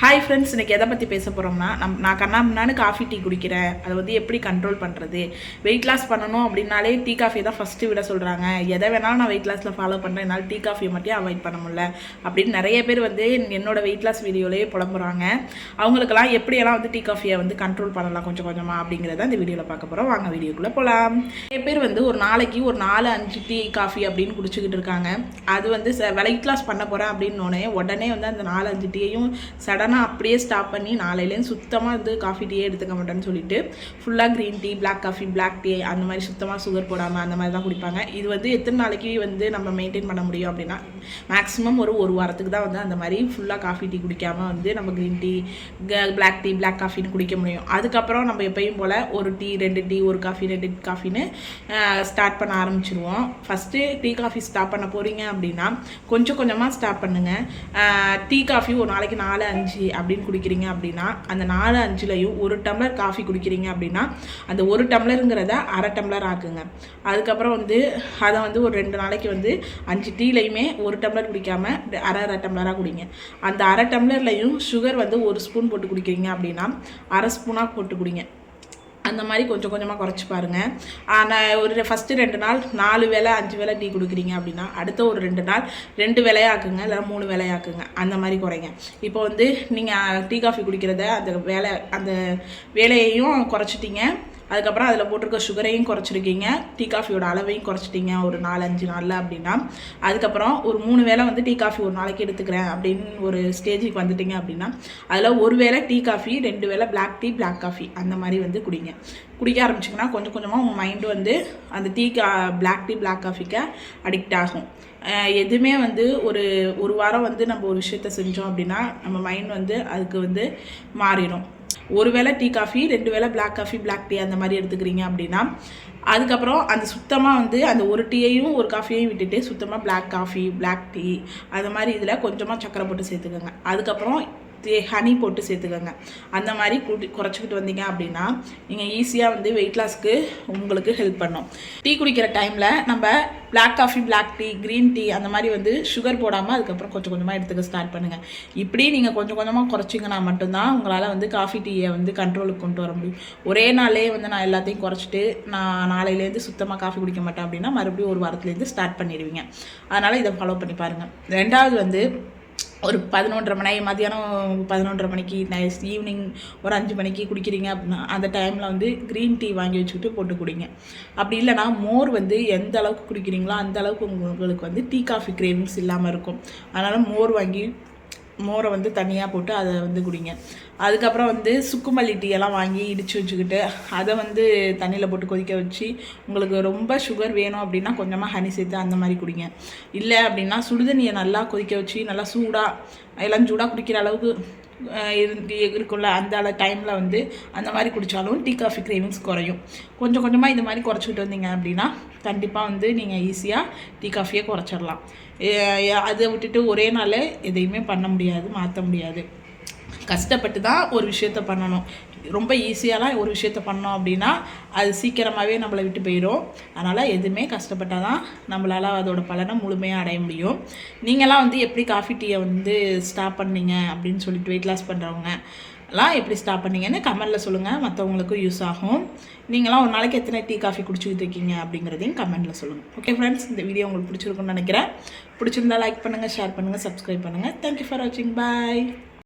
Hi friends இன்றைக்கி எதை பற்றி பேச போகிறோம்னா நம் நான் கண்ணாமண்ணான்னு காஃபி டீ குடிக்கிறேன். அதை வந்து எப்படி கண்ட்ரோல் பண்ணுறது வெயிட் லாஸ் பண்ணணும் அப்படின்னாலே டீ காஃபி தான் ஃபஸ்ட்டு விட சொல்கிறாங்க எதை வேணாலும் நான் வெயிட் லாஸில் ஃபாலோ பண்ணுறேன் என்னால் டீ காஃபியை மட்டும் அவாய்ட் பண்ண முடியல. அப்படின்னு நிறைய பேர் வந்து என்னோட வெயிட் லாஸ் வீடியோலேயே புலம்புறாங்க. அவங்களுக்கெல்லாம் எப்படியெல்லாம் வந்து டீ காஃபியை வந்து கண்ட்ரோல் பண்ணலாம் கொஞ்சம் கொஞ்சமாக அப்படிங்கிறத இந்த வீடியோவில் பார்க்க போகிறோம் வாங்க வீடியோக்குள்ளே போகலாம் நிறைய பேர் வந்து ஒரு நாளைக்கு ஒரு நாலு அஞ்சு டீ காஃபி அப்படின்னு குடிச்சிக்கிட்டு இருக்காங்க. அது வந்து வெயிட் லாஸ் பண்ண போகிறேன் அப்படின்னு உடனே வந்து அந்த நாலு அஞ்சு டீயையும் நான் அப்படியே ஸ்டாப் பண்ணி நாளையிலேருந்து சுத்தமாக வந்து காஃபி டீயே எடுத்துக்க மாட்டேன்னு சொல்லிட்டு ஃபுல்லாக green tea black coffee black tea அந்த மாதிரி சுத்தமாக சுகர் போடாமல் அந்த மாதிரி தான் குடிப்பாங்க. இது வந்து எத்தனை நாளைக்கு வந்து நம்ம மெயின்டைன் பண்ண முடியும் அப்படின்னா மேக்ஸிமம் ஒரு ஒரு வாரத்துக்கு தான் வந்து அந்த மாதிரி ஃபுல்லாக காஃபி டீ குடிக்காமல் வந்து நம்ம green tea black tea black காஃபின்னு குடிக்க முடியும். அதுக்கப்புறம் நம்ம எப்பயும் போல் ஒரு டீ ரெண்டு டீ ஒரு காஃபி ரெண்டு காஃபின்னு ஸ்டார்ட் பண்ண ஆரம்பிச்சிருவோம். ஃபஸ்ட்டு டீ காஃபி ஸ்டார்ட் பண்ண போகிறீங்க அப்படின்னா கொஞ்சம் கொஞ்சமாக ஸ்டார்ட் பண்ணுங்கள் டீ காஃபி ஒரு நாளைக்கு நாலு அஞ்சு அப்படின்னு குடிக்கிறீங்க அப்படின்னா அந்த நாலு அஞ்சுலையும் ஒரு டம்ளர் காஃபி குடிக்கிறீங்க அப்படின்னா அந்த ஒரு டம்ளருங்கிறத அரை டம்ளர் ஆக்குங்க. அதுக்கப்புறம் வந்து அதை வந்து ஒரு ரெண்டு நாளைக்கு வந்து அஞ்சு டீலையுமே ஒரு டம்ளர் குடிக்காம அரை அரை டம்ளராக குடிங்க. அந்த அரை டம்ளர்லையும் சுகர் வந்து ஒரு ஸ்பூன் போட்டு குடிக்கிறீங்க அப்படின்னா அரை ஸ்பூனாக போட்டு குடிங்க. அந்த மாதிரி கொஞ்சம் கொஞ்சமாக குறைச்சி பாருங்கள் ஆனால் ஒரு ஃபஸ்ட்டு ரெண்டு நாள் நாலு வேளை அஞ்சு வேளை டீ கொடுக்குறீங்க அப்படின்னா அடுத்த ஒரு ரெண்டு நாள் ரெண்டு வேலையாக்குங்க இல்லை மூணு வேலையாக்குங்க அந்த மாதிரி குறைங்க. இப்போ வந்து நீங்கள் டீ காஃபி குடிக்கிறத அந்த வேலை அந்த வேலையையும் குறைச்சிட்டீங்க. அதுக்கப்புறம் அதில் போட்டிருக்க சுகரையும் குறைச்சிருக்கீங்க. டீ காஃபியோட அளவையும் குறைச்சிட்டீங்க ஒரு நாலஞ்சு நாளில் அப்படின்னா. அதுக்கப்புறம் ஒரு மூணு வேளை வந்து டீ காஃபி ஒரு நாளைக்கு எடுத்துக்கிறேன் அப்படின்னு ஒரு ஸ்டேஜுக்கு வந்துட்டீங்க அப்படின்னா அதில் ஒரு வேளை டீ காஃபி ரெண்டு வேளை பிளாக் டீ பிளாக் காஃபி அந்த மாதிரி வந்து குடிங்க. குடிக்க ஆரம்பிச்சிங்கன்னா கொஞ்சம் கொஞ்சமாக உங்கள் மைண்டு வந்து அந்த டீ கா பிளாக் டீ பிளாக் காஃபிக்கு அடிக்ட் ஆகும். எதுவுமே வந்து ஒரு ஒரு வாரம் வந்து நம்ம ஒரு விஷயத்த செஞ்சோம் அப்படின்னா நம்ம மைண்ட் வந்து அதுக்கு வந்து மாறிடும். ஒரு வேளை டீ காஃபி ரெண்டு வேளை பிளாக் காஃபி பிளாக் டீ அந்த மாதிரி எடுத்துக்கிறீங்க அப்படின்னா அதுக்கப்புறம் அந்த சுத்தமாக வந்து அந்த ஒரு டீயையும் ஒரு காஃபியையும் விட்டுட்டு சுத்தமாக பிளாக் காஃபி பிளாக் டீ அந்த மாதிரி இதில் கொஞ்சமாக சக்கரை போட்டு சேர்த்துக்கோங்க. அதுக்கப்புறம் ஹனி போட்டு சேர்த்துக்கோங்க. அந்த மாதிரி கூட்டி குறைச்சிக்கிட்டு வந்தீங்க அப்படின்னா நீங்கள் ஈஸியாக வந்து வெயிட் லாஸ்க்கு உங்களுக்கு ஹெல்ப் பண்ணும். டீ குடிக்கிற டைமில் நம்ம black coffee black tea green tea அந்த மாதிரி வந்து சுகர் போடாமல் அதுக்கப்புறம் கொஞ்சம் கொஞ்சமாக எடுத்துக்க ஸ்டார்ட் பண்ணுங்கள் இப்படி நீங்கள் கொஞ்சம் கொஞ்சமாக குறைச்சிங்கன்னா மட்டும்தான் உங்களால் வந்து காஃபி டீயை வந்து கண்ட்ரோலுக்கு கொண்டு வர முடியும். ஒரே நாளே வந்து நான் எல்லாத்தையும் குறைச்சிட்டு நான் நாளையிலேருந்து சுத்தமாக காஃபி குடிக்க மாட்டேன் அப்படின்னா மறுபடியும் ஒரு வாரத்துலேருந்து ஸ்டார்ட் பண்ணிடுவீங்க. அதனால் இதை ஃபாலோ பண்ணி பாருங்கள் ரெண்டாவது வந்து ஒரு பதினொன்றரை மணி மதியானம் பதினொன்றரை மணிக்கு ஈவினிங் ஒரு அஞ்சு மணிக்கு குடிக்கிறீங்க அப்படின்னா அந்த டைமில் வந்து க்ரீன் டீ வாங்கி வச்சுக்கிட்டு போட்டு குடிங்க. அப்படி இல்லைனா மோர் வந்து எந்த அளவுக்கு குடிக்கிறீங்களோ அந்த அளவுக்கு உங்களுக்கு வந்து டீ காஃபி கிரேவிங்ஸ் இல்லாமல் இருக்கும். அதனால் மோர் வாங்கி மோரை வந்து தனியாக போட்டு அதை வந்து குடிங்க. அதுக்கப்புறம் வந்து சுக்குமல்லி டீயெல்லாம் வாங்கி இடித்து வச்சுக்கிட்டு அதை வந்து தண்ணியில் போட்டு கொதிக்க வச்சு உங்களுக்கு ரொம்ப சுகர் வேணும் அப்படின்னா கொஞ்சமாக ஹனி சேர்த்து அந்த மாதிரி குடிங்க. இல்லை அப்படின்னா சுடுதண்ணியை நல்லா கொதிக்க வச்சு நல்லா சூடாக எல்லாம் சூடாக குடிக்கிற அளவுக்கு இருந்து இருக்குல்ல அந்த டைமில் வந்து அந்த மாதிரி குடித்தாலும் டீ காஃபி கிரேவிங்ஸ் குறையும். கொஞ்சம் கொஞ்சமாக இது மாதிரி குறைச்சிக்கிட்டு வந்தீங்க அப்படின்னா கண்டிப்பாக வந்து நீங்கள் ஈஸியாக டீ காஃபியை குறைச்சிடலாம். அதை விட்டுட்டு ஒரே நாள் எதையுமே பண்ண முடியாது மாற்ற முடியாது. கஷ்டப்பட்டு தான் ஒரு விஷயத்த பண்ணணும். ரொம்ப ஈஸியாலாம் ஒரு விஷயத்த பண்ணோம் அப்படின்னா அது சீக்கிரமாகவே நம்மளை விட்டு போயிடும். அதனால் எதுவுமே கஷ்டப்பட்டால் தான் நம்மளால் அதோட பலனை முழுமையாக அடைய முடியும். நீங்களாம் வந்து எப்படி காஃபி டீயை வந்து ஸ்டாப் பண்ணீங்க அப்படின்னு சொல்லிட்டு வெயிட் லாஸ் பண்ணுறவங்க எல்லாம் எப்படி ஸ்டாப் பண்ணீங்கன்னு கமெண்டில் சொல்லுங்கள் மற்றவங்களுக்கும் யூஸ் ஆகும். நீங்களாம் ஒரு நாளைக்கு எத்தனை டீ காஃபி குடிச்சிக்கிட்டு இருக்கீங்க அப்படிங்கிறதையும் கமெண்டில் சொல்லுங்கள் ஓகே ஃப்ரெண்ட்ஸ் இந்த வீடியோ உங்களுக்கு பிடிச்சிருக்குன்னு நினைக்கிறேன். பிடிச்சிருந்தா லைக் பண்ணுங்கள் ஷேர் பண்ணுங்கள் சப்ஸ்கிரைப் பண்ணுங்கள் தேங்க்யூ ஃபார் வாட்சிங் பாய்